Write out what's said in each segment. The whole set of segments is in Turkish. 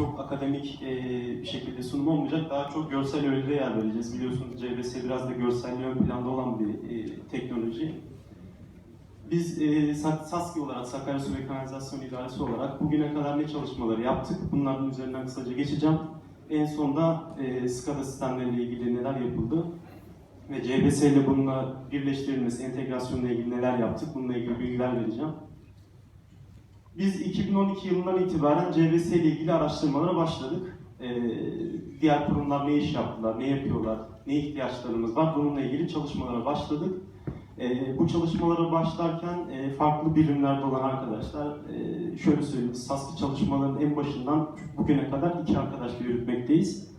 çok akademik e, bir şekilde sunum olmayacak. Daha çok görsel öğelere yer vereceğiz. Biliyorsunuz CBS biraz da görselliği ön planda olan bir e, teknoloji. Biz e, Sa- SASKİ olarak, Sakarya Su ve Kanalizasyon İdaresi olarak bugüne kadar ne çalışmaları yaptık? Bunların üzerinden kısaca geçeceğim. En sonda e, SCADA sistemleriyle ilgili neler yapıldı? Ve CBS ile bununla birleştirilmesi, entegrasyonla ilgili neler yaptık? Bununla ilgili bilgiler vereceğim. Biz 2012 yılından itibaren CBS ile ilgili araştırmalara başladık. Ee, diğer kurumlar ne iş yaptılar, ne yapıyorlar, ne ihtiyaçlarımız var bununla ilgili çalışmalara başladık. Ee, bu çalışmalara başlarken e, farklı birimlerde olan arkadaşlar, e, şöyle söyleyeyim, SASKİ çalışmalarının en başından bugüne kadar iki arkadaşla yürütmekteyiz.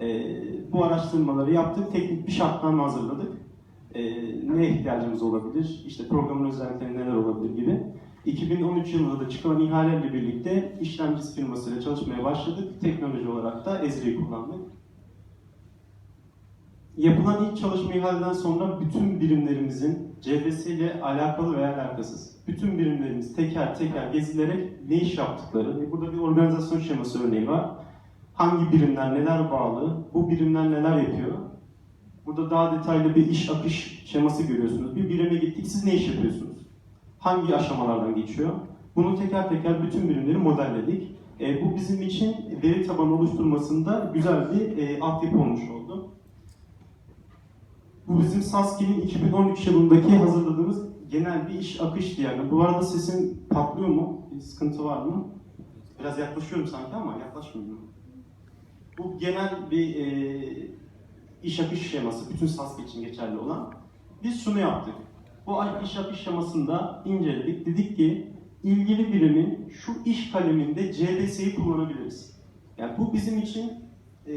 Ee, bu araştırmaları yaptık, teknik bir şartname hazırladık. Ee, ne ihtiyacımız olabilir, işte programın özellikleri neler olabilir gibi. 2013 yılında da çıkan ihaleyle birlikte işlemci firmasıyla çalışmaya başladık. Teknoloji olarak da Ezri'yi kullandık. Yapılan ilk çalışma ihaleden sonra bütün birimlerimizin CBS ile alakalı veya alakasız, bütün birimlerimiz teker teker gezilerek ne iş yaptıkları, burada bir organizasyon şeması örneği var. Hangi birimler neler bağlı, bu birimler neler yapıyor. Burada daha detaylı bir iş akış şeması görüyorsunuz. Bir birime gittik, siz ne iş yapıyorsunuz? Hangi aşamalardan geçiyor? Bunu teker teker bütün birimleri modelledik. E, bu bizim için veri tabanı oluşturmasında güzel bir e, altyapı olmuş oldu. Bu bizim SASKİ'nin 2013 yılındaki hazırladığımız genel bir iş akış diyagramı. Bu arada sesim patlıyor mu? Bir sıkıntı var mı? Biraz yaklaşıyorum sanki ama yaklaşmıyorum. Bu genel bir e, iş akış şeması, bütün SASKİ için geçerli olan. Biz şunu yaptık. Bu iş akış şemasında inceledik. Dedik ki ilgili birimin şu iş kaleminde CBS'yi kullanabiliriz. Yani bu bizim için e,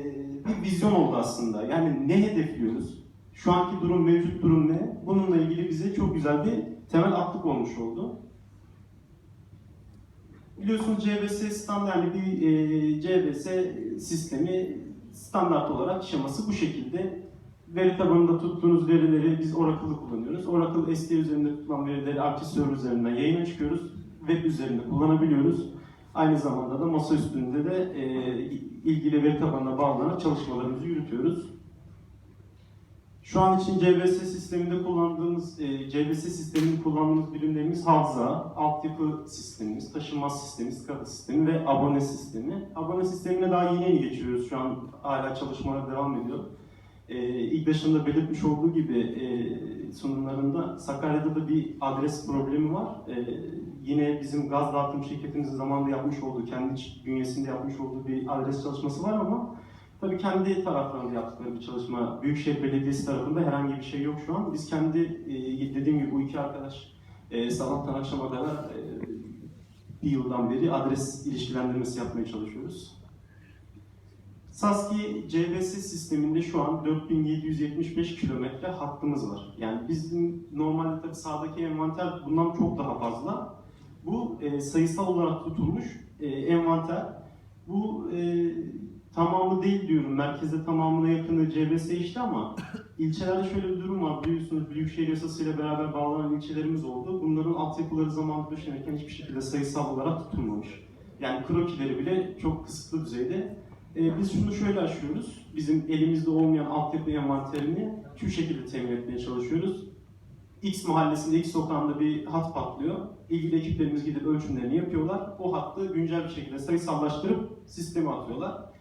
bir vizyon oldu aslında. Yani ne hedefliyoruz? Şu anki durum, mevcut durum ne? Bununla ilgili bize çok güzel bir temel atlık olmuş oldu. Biliyorsunuz CBS standart bir e, CBS sistemi standart olarak şeması bu şekilde veri tabanında tuttuğunuz verileri biz Oracle'ı kullanıyoruz. Oracle ST üzerinde tutulan verileri Artiserver üzerinden yayına çıkıyoruz. Web üzerinde kullanabiliyoruz. Aynı zamanda da masa üstünde de e, ilgili veri tabanına bağlanarak çalışmalarımızı yürütüyoruz. Şu an için CBS sisteminde kullandığımız, e, CBS sisteminde kullandığımız birimlerimiz hafıza, altyapı sistemimiz, taşınmaz sistemi, SCADA sistemi ve abone sistemi. Abone sistemine daha yeni yeni geçiyoruz. Şu an hala çalışmalar devam ediyor. Ee, ilk başında belirtmiş olduğu gibi e, sunumlarında Sakarya'da da bir adres problemi var. Ee, yine bizim gaz dağıtım şirketimizin zamanında yapmış olduğu, kendi bünyesinde yapmış olduğu bir adres çalışması var ama tabii kendi taraflarında yaptıkları bir çalışma. Büyükşehir Belediyesi tarafında herhangi bir şey yok şu an. Biz kendi, e, dediğim gibi bu iki arkadaş e, sabahtan akşama kadar e, bir yıldan beri adres ilişkilendirmesi yapmaya çalışıyoruz. Saski CBS sisteminde şu an 4775 kilometre hattımız var. Yani bizim normalde tabii sağdaki envanter bundan çok daha fazla. Bu e, sayısal olarak tutulmuş e, envanter. Bu e, tamamı değil diyorum. Merkezde tamamına yakını CBS işte ama ilçelerde şöyle bir durum var. Biliyorsunuz Büyükşehir Yasası ile beraber bağlanan ilçelerimiz oldu. Bunların altyapıları zamanında döşenirken hiçbir şekilde sayısal olarak tutulmamış. Yani krokileri bile çok kısıtlı düzeyde e, biz şunu şöyle aşıyoruz. Bizim elimizde olmayan altyapı envanterini şu şekilde temin etmeye çalışıyoruz. X mahallesinde, X sokağında bir hat patlıyor. İlgili ekiplerimiz gidip ölçümlerini yapıyorlar. O hattı güncel bir şekilde sayısallaştırıp sisteme atıyorlar.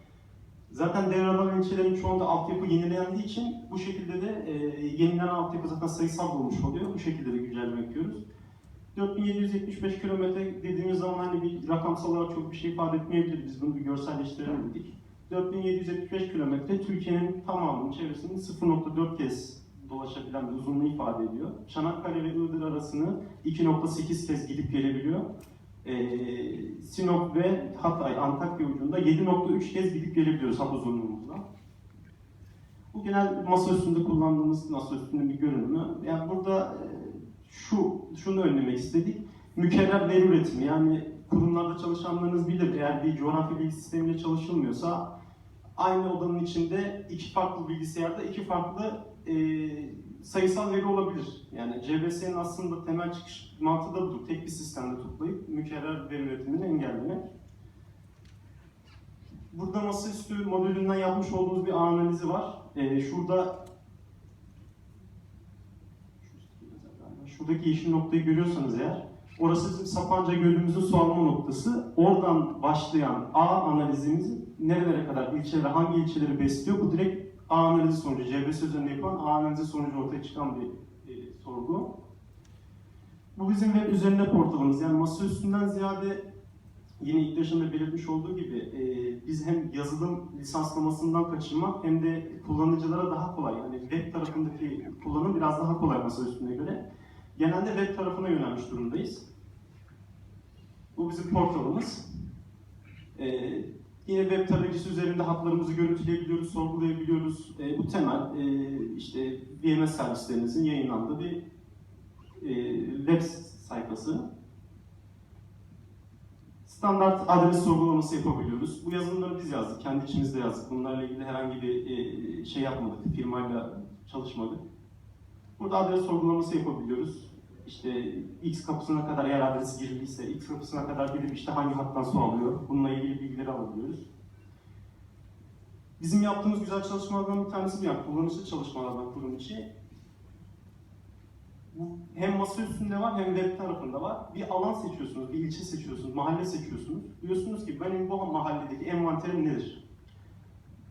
Zaten devralan ilçelerin çoğunda altyapı yenilendiği için bu şekilde de e, yenilenen altyapı zaten sayısal olmuş oluyor. Bu şekilde de güncelleme yapıyoruz. 4775 kilometre dediğimiz zaman hani bir rakamsal olarak çok bir şey ifade etmeyebilir. Biz bunu bir görselleştirelim dedik. 4775 kilometre Türkiye'nin tamamının çevresini 0.4 kez dolaşabilen bir uzunluğu ifade ediyor. Çanakkale ve Iğdır arasını 2.8 kez gidip gelebiliyor. Ee, Sinop ve Hatay, Antakya ucunda 7.3 kez gidip gelebiliyoruz hat uzunluğumuzda. Bu genel masa üstünde kullandığımız masa üstünde bir görünümü. Yani burada e, şu, şunu önlemek istedik. Mükerrer veri üretimi yani kurumlarda çalışanlarınız bilir eğer bir coğrafi bilgi sistemiyle çalışılmıyorsa aynı odanın içinde iki farklı bilgisayarda iki farklı e, sayısal veri olabilir. Yani CBS'nin aslında temel çıkış mantığı da budur. Tek bir sistemde toplayıp mükerrer veri üretimini engellemek. Burada masaüstü modülünden yapmış olduğumuz bir analizi var. Ee, şurada şuradaki yeşil noktayı görüyorsanız eğer, orası bizim Sapanca Gölümüzün su alma noktası. Oradan başlayan ağ analizimiz nerelere kadar, ilçeler, hangi ilçeleri besliyor? Bu direkt ağ analizi sonucu, CBS üzerinde yapılan ağ analizi sonucu ortaya çıkan bir e, sorgu. Bu bizim web üzerinde portalımız. Yani masa üstünden ziyade yine ilk başında belirtmiş olduğu gibi e, biz hem yazılım lisanslamasından kaçınmak hem de kullanıcılara daha kolay. Yani web tarafındaki kullanım biraz daha kolay masa üstüne göre. Genelde web tarafına yönelmiş durumdayız. Bu bizim portalımız. E, yine web tarayıcısı üzerinde hatlarımızı görüntüleyebiliyoruz, sorgulayabiliyoruz. E, bu temel e, işte VMS servislerimizin yayınlandığı bir e, web sayfası. Standart adres sorgulaması yapabiliyoruz. Bu yazılımları biz yazdık, kendi içimizde yazdık. Bunlarla ilgili herhangi bir e, şey yapmadık, firmayla çalışmadık. Burada adres sorgulaması yapabiliyoruz. İşte X kapısına kadar eğer adres giriliyse, X kapısına kadar gidip işte hangi hattan su alıyor, bununla ilgili bilgileri alabiliyoruz. Bizim yaptığımız güzel çalışmalardan bir tanesi bu yani kullanışlı çalışmalardan kurum içi. Bu hem masa üstünde var hem web tarafında var. Bir alan seçiyorsunuz, bir ilçe seçiyorsunuz, mahalle seçiyorsunuz. Diyorsunuz ki benim bu mahalledeki envanterim nedir?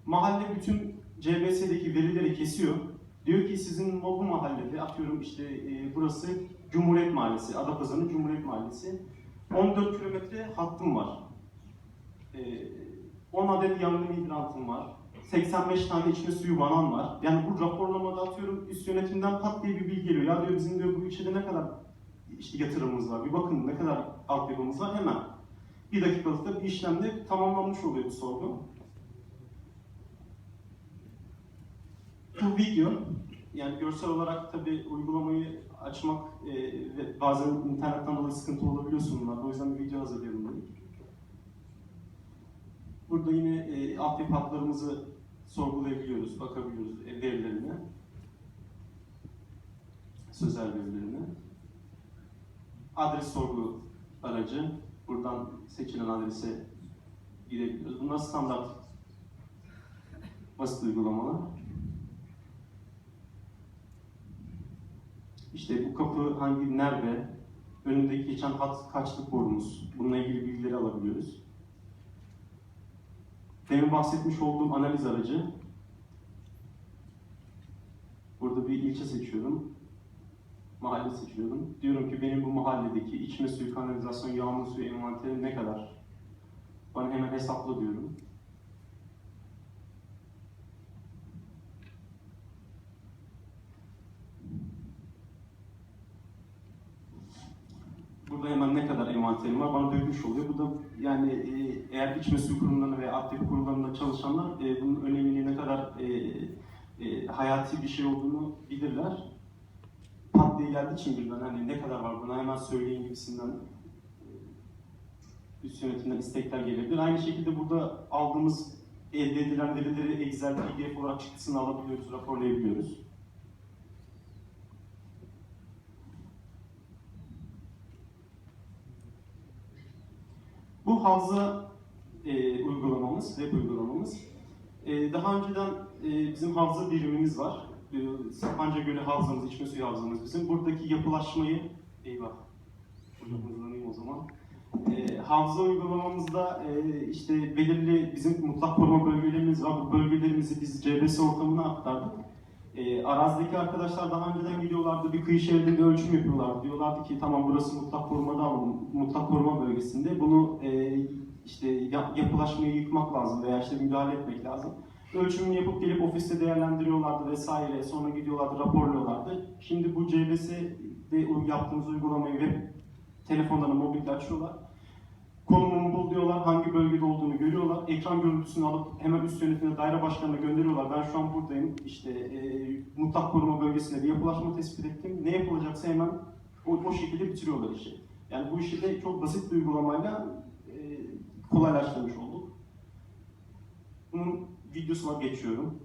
Mahalle bütün CBS'deki verileri kesiyor. Diyor ki sizin bu mahallede atıyorum işte e, burası Cumhuriyet Mahallesi, Adapazarı'nın Cumhuriyet Mahallesi. 14 kilometre hattım var. E, 10 adet yangın hidrantım var. 85 tane içme suyu vanan var. Yani bu raporlamada atıyorum üst yönetimden pat diye bir bilgi geliyor. Ya diyor bizim diyor bu ilçede ne kadar işte yatırımımız var. Bir bakın ne kadar altyapımız var hemen. Bir dakikalıkta bir işlemde tamamlanmış oluyor bu sorgu. Bu video yani görsel olarak tabi uygulamayı açmak e, ve bazen internetten dolayı sıkıntı olabiliyor sunumlarda. O yüzden bir video hazırlayalım dedik. Burada yine e, altyapı hatlarımızı sorgulayabiliyoruz, bakabiliyoruz e, verilerine. Sözel verilerine. Adres sorgu aracı. Buradan seçilen adrese girebiliyoruz. Bunlar standart basit uygulamalar. İşte bu kapı hangi, nerede, önündeki geçen hat kaçlık borumuz, bununla ilgili bilgileri alabiliyoruz. Demin bahsetmiş olduğum analiz aracı. Burada bir ilçe seçiyorum. Mahalle seçiyorum. Diyorum ki benim bu mahalledeki içme suyu, kanalizasyon, yağmur suyu envanteri ne kadar? Bana hemen hesapla diyorum. Burada hemen ne kadar envanterim var bana dökmüş oluyor. Bu da yani e, eğer içme suyu kurumlarında veya altyapı kurumlarında çalışanlar e, bunun önemini ne kadar e, e, hayati bir şey olduğunu bilirler. Pat diye geldiği için birden hani ne kadar var buna hemen söyleyin gibisinden e, üst yönetimden istekler gelebilir. Aynı şekilde burada aldığımız elde edilen verileri Excel, PDF olarak çıktısını alabiliyoruz, raporlayabiliyoruz. Bu havza e, uygulamamız, web uygulamamız. E, daha önceden e, bizim havza birimimiz var. E, Sapanca Gölü havzamız, içme suyu havzamız bizim. Buradaki yapılaşmayı, eyvah, hızlanayım o zaman. E, havza uygulamamızda e, işte belirli bizim mutlak koruma bölgelerimiz var. Bu bölgelerimizi biz CBS ortamına aktardık. E, arazideki arkadaşlar daha önceden gidiyorlardı, bir kıyı şeridinde ölçüm yapıyorlardı. Diyorlardı ki tamam burası mutlak korumada ama mutlak koruma bölgesinde. Bunu e, işte yap- yapılaşmayı yıkmak lazım veya işte müdahale etmek lazım. Ölçümünü yapıp gelip ofiste değerlendiriyorlardı vesaire. Sonra gidiyorlardı, raporluyorlardı. Şimdi bu CBS'de yaptığımız uygulamayı web telefonlarına, mobilde açıyorlar. Konumunu bul diyorlar, hangi bölgede olduğunu görüyorlar. Ekran görüntüsünü alıp hemen üst yönetimine, daire başkanına gönderiyorlar. Ben şu an buradayım, işte e, mutlak koruma bölgesinde bir yapılaşma tespit ettim. Ne yapılacaksa hemen o, o şekilde bitiriyorlar işi. Yani bu işi de çok basit bir uygulamayla e, kolaylaştırmış olduk. Bunun videosu var, geçiyorum.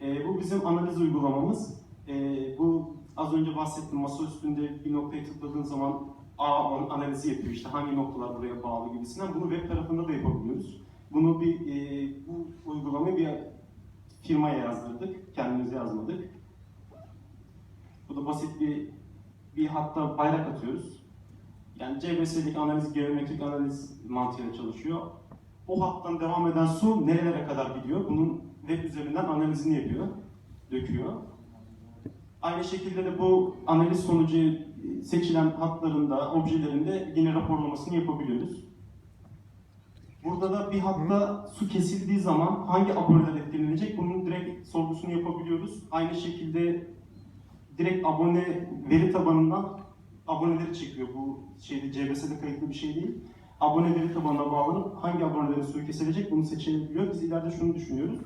E, bu bizim analiz uygulamamız. E, bu az önce bahsettiğim masa üstünde bir noktaya tıkladığın zaman A analizi yapıyor. İşte hangi noktalar buraya bağlı gibisinden. Bunu web tarafında da yapabiliyoruz. Bunu bir e, bu uygulamayı bir firmaya yazdırdık. Kendimize yazmadık. Bu da basit bir bir hatta bayrak atıyoruz. Yani CBS'lik analiz, geometrik analiz mantığıyla çalışıyor. O hattan devam eden su nerelere kadar gidiyor? Bunun web üzerinden analizini yapıyor, döküyor. Aynı şekilde de bu analiz sonucu seçilen hatlarında, objelerinde yine raporlamasını yapabiliyoruz. Burada da bir hatta su kesildiği zaman hangi aboneler etkilenecek bunun direkt sorgusunu yapabiliyoruz. Aynı şekilde direkt abone veri tabanından aboneleri çekiyor. Bu şeyde CBS'de kayıtlı bir şey değil. Abone veri tabanına bağlanıp hangi abonelerin suyu kesilecek bunu seçebiliyor. Biz ileride şunu düşünüyoruz.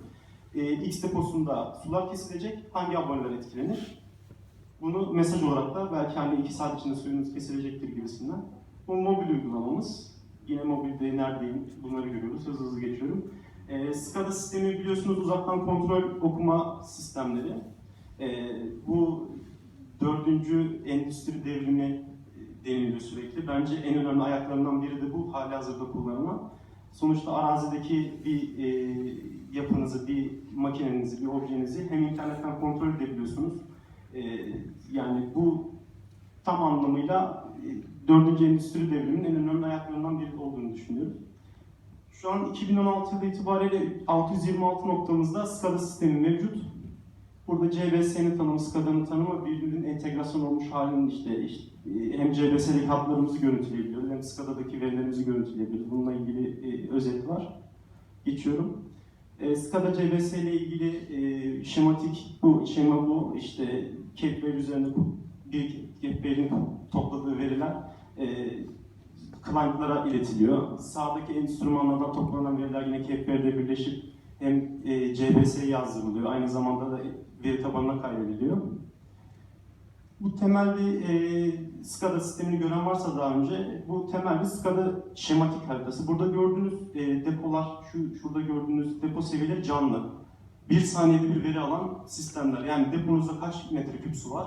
Ee, X deposunda sular kesilecek, hangi aboneler etkilenir? Bunu mesaj olarak da belki hani iki saat içinde suyunuz kesilecektir gibisinden. Bu mobil uygulamamız. Yine mobilde neredeyim bunları görüyoruz. Hızlı hızlı geçiyorum. Ee, SCADA sistemi biliyorsunuz uzaktan kontrol okuma sistemleri. Ee, bu dördüncü endüstri devrimi e, deniliyor sürekli. Bence en önemli ayaklarından biri de bu hali hazırda kullanılan. Sonuçta arazideki bir e, yapınızı, bir makinenizi, bir objenizi hem internetten kontrol edebiliyorsunuz. E, yani bu tam anlamıyla e, dördüncü endüstri devriminin en önemli ayaklarından biri olduğunu düşünüyoruz. Şu an 2016 yılı itibariyle 626 noktamızda SCADA sistemi mevcut. Burada CBS'nin tanımı, SCADA'nın tanımı birbirinin entegrasyon olmuş halinin işte, işte e, hem CBS'deki hatlarımızı görüntüleyebiliyoruz hem SCADA'daki verilerimizi görüntüleyebiliyoruz. Bununla ilgili e, özet var. Geçiyorum. E, SCADA CBS ile ilgili e, şematik bu şema bu işte Kepler üzerinde bu bir Kepler'in topladığı veriler e, client'lara iletiliyor. Sağdaki enstrümanlardan toplanan veriler yine Kepler'de birleşip hem e, CBS'ye yazdırılıyor, aynı zamanda da veri tabanına kaydediliyor. Bu temel bir e, SCADA sistemini gören varsa daha önce, bu temel bir SCADA şematik haritası. Burada gördüğünüz e, depolar, şu şurada gördüğünüz depo seviyeleri canlı. Bir saniyede bir veri alan sistemler. Yani deponuzda kaç metreküp su var?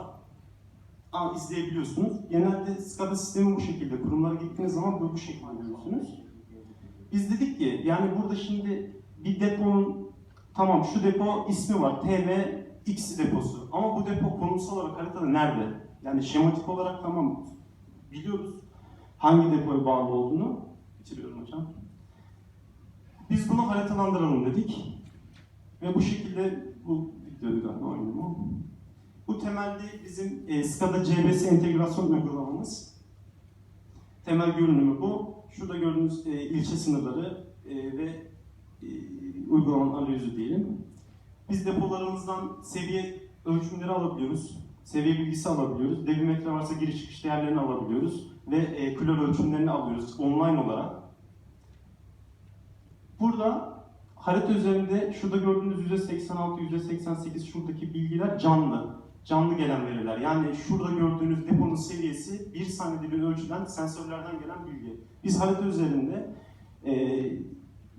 Aa, izleyebiliyorsunuz. Genelde SCADA sistemi bu şekilde. Kurumlara gittiğiniz zaman bu, bu şekilde görüyorsunuz. Biz dedik ki, yani burada şimdi bir deponun, tamam şu depo ismi var, TV X deposu. Ama bu depo konumsal olarak haritada nerede? Yani şematik olarak tamam biliyoruz hangi depoya bağlı olduğunu. Bitiriyorum hocam. Biz bunu haritalandıralım dedik. Ve bu şekilde bu videoyu galiba oynadım ama. Bu temelde bizim e, SCADA CBS entegrasyon uygulamamız. Temel görünümü bu. Şurada gördüğünüz e, ilçe sınırları e, ve e, uygulamanın arayüzü diyelim. Biz depolarımızdan seviye ölçümleri alabiliyoruz. Seviye bilgisi alabiliyoruz. Debimetre varsa giriş çıkış değerlerini alabiliyoruz. Ve e, klor ölçümlerini alıyoruz online olarak. Burada harita üzerinde şurada gördüğünüz %86, %88 şuradaki bilgiler canlı. Canlı gelen veriler. Yani şurada gördüğünüz deponun seviyesi bir saniyede bir ölçüden sensörlerden gelen bilgi. Biz harita üzerinde e,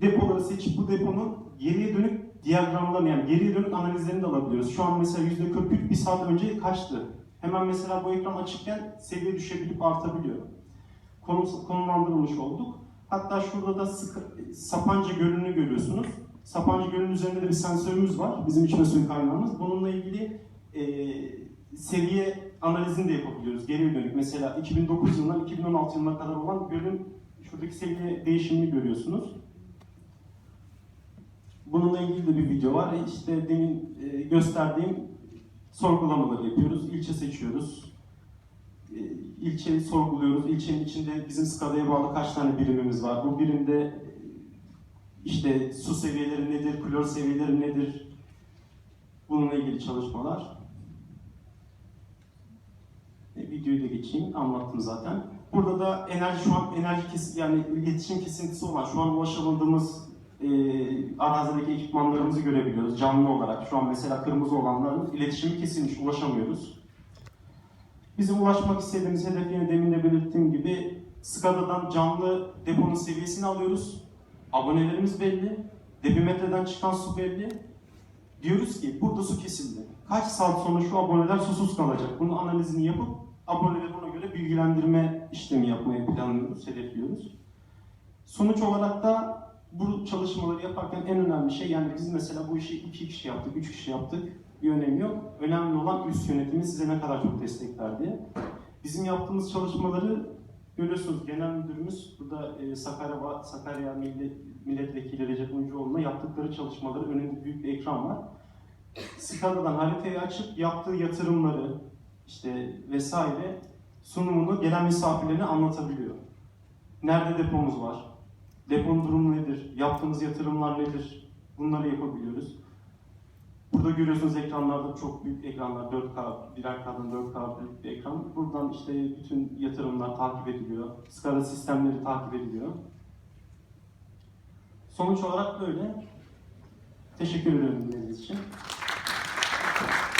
depoları seçip bu deponun geriye dönük diyagramlarını yani geriye dönük analizlerini de alabiliyoruz. Şu an mesela %43 bir saat önce kaçtı? Hemen mesela bu ekran açıkken seviye düşebilip artabiliyor. Konum, konumlandırılmış olduk. Hatta şurada da sık, Sapanca Gölü'nü görüyorsunuz. Sapanca Gölü'nün üzerinde de bir sensörümüz var. Bizim içme suyu kaynağımız. Bununla ilgili e, seviye analizini de yapabiliyoruz. Geriye dönük. Mesela 2009 yılından 2016 yılına kadar olan gölün şuradaki seviye değişimini görüyorsunuz. Bununla ilgili de bir video var. İşte demin e, gösterdiğim sorgulamaları yapıyoruz. İlçe seçiyoruz. E, ilçeyi sorguluyoruz. İlçenin içinde bizim SCADA'ya bağlı kaç tane birimimiz var? Bu birimde e, işte su seviyeleri nedir, klor seviyeleri nedir? Bununla ilgili çalışmalar. E, videoyu da geçeyim, anlattım zaten. Burada da enerji şu an enerji kes yani iletişim kesintisi olan, şu an ulaşamadığımız e, arazideki ekipmanlarımızı görebiliyoruz canlı olarak. Şu an mesela kırmızı olanların iletişimi kesilmiş, ulaşamıyoruz. Bizim ulaşmak istediğimiz hedef yine demin de belirttiğim gibi SCADA'dan canlı deponun seviyesini alıyoruz. Abonelerimiz belli, debimetreden çıkan su belli. Diyoruz ki burada su kesildi. Kaç saat sonra şu aboneler susuz kalacak? Bunun analizini yapıp aboneleri ona göre bilgilendirme işlemi yapmayı planlıyoruz, hedefliyoruz. Sonuç olarak da bu çalışmaları yaparken en önemli şey yani biz mesela bu işi iki kişi yaptık, üç kişi yaptık bir önemi yok. Önemli olan üst yönetimin size ne kadar çok destek verdiği. Bizim yaptığımız çalışmaları görüyorsunuz genel müdürümüz burada e, Sakarya, Sakarya Milli, Milletvekili Recep Uncuoğlu'na yaptıkları çalışmaları önünde büyük bir ekran var. Skada'dan haritayı açıp yaptığı yatırımları işte vesaire sunumunu gelen misafirlerine anlatabiliyor. Nerede depomuz var? Deponun durumu nedir? Yaptığımız yatırımlar nedir? Bunları yapabiliyoruz. Burada görüyorsunuz ekranlarda çok büyük ekranlar, 4K, birer K'dan 4K büyük bir ekran. Buradan işte bütün yatırımlar takip ediliyor. SCADA sistemleri takip ediliyor. Sonuç olarak böyle. Teşekkür ederim dinlediğiniz için.